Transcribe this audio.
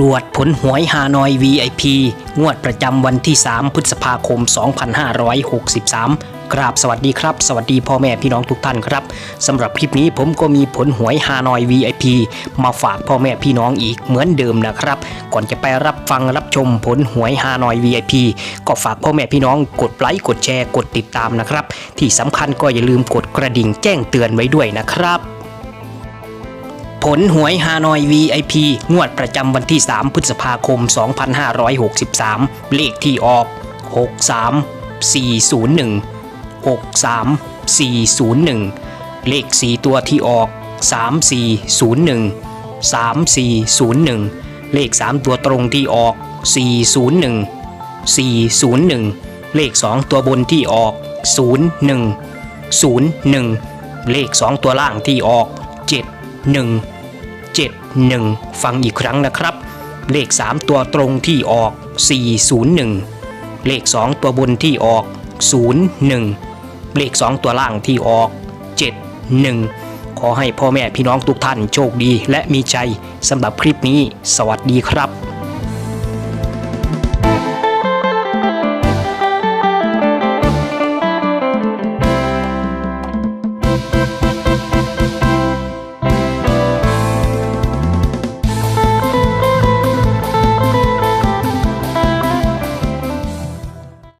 รวจผลหวยฮานอย VIP งวดประจำวันที่ 3 พฤษภาคม 2563 กราบสวัสดีครับ สวัสดีพ่อแม่พี่น้องทุกท่านครับสำหรับคลิปนี้ผมก็มีผลหวยฮานอย VIP มาฝากพ่อแม่พี่น้องอีกเหมือนเดิมนะครับ ก่อนจะไปรับฟังรับชมผลหวยฮานอย VIP ก็ฝากพ่อแม่พี่น้องกดไลค์กดแชร์กดติดตามนะครับ ที่สำคัญก็อย่าลืมกดกระดิ่งแจ้งเตือนไว้ด้วยนะครับ ลหวยฮานอย VIP งวดประจำวันที่ 3 พฤษภาคม 2563 เลขที่ออก 63401 63401 เลข 4 ตัวที่ออก 3401 3401 เลข 3 ตัวตรงที่ออก 401 401 เลข 2 ตัวบนที่ออก 01 01 เลข 2 ตัวล่างที่ออก 71 71 ฟังอีกครั้งนะครับ เลข 3 ตัวตรงที่ออก 401 เลข 2 ตัวบนที่ออก 01 เลข 2 ตัวล่างที่ออก 71 ขอให้พ่อแม่พี่น้องทุกท่านโชคดีและมีใจสำหรับคลิปนี้ สวัสดีครับ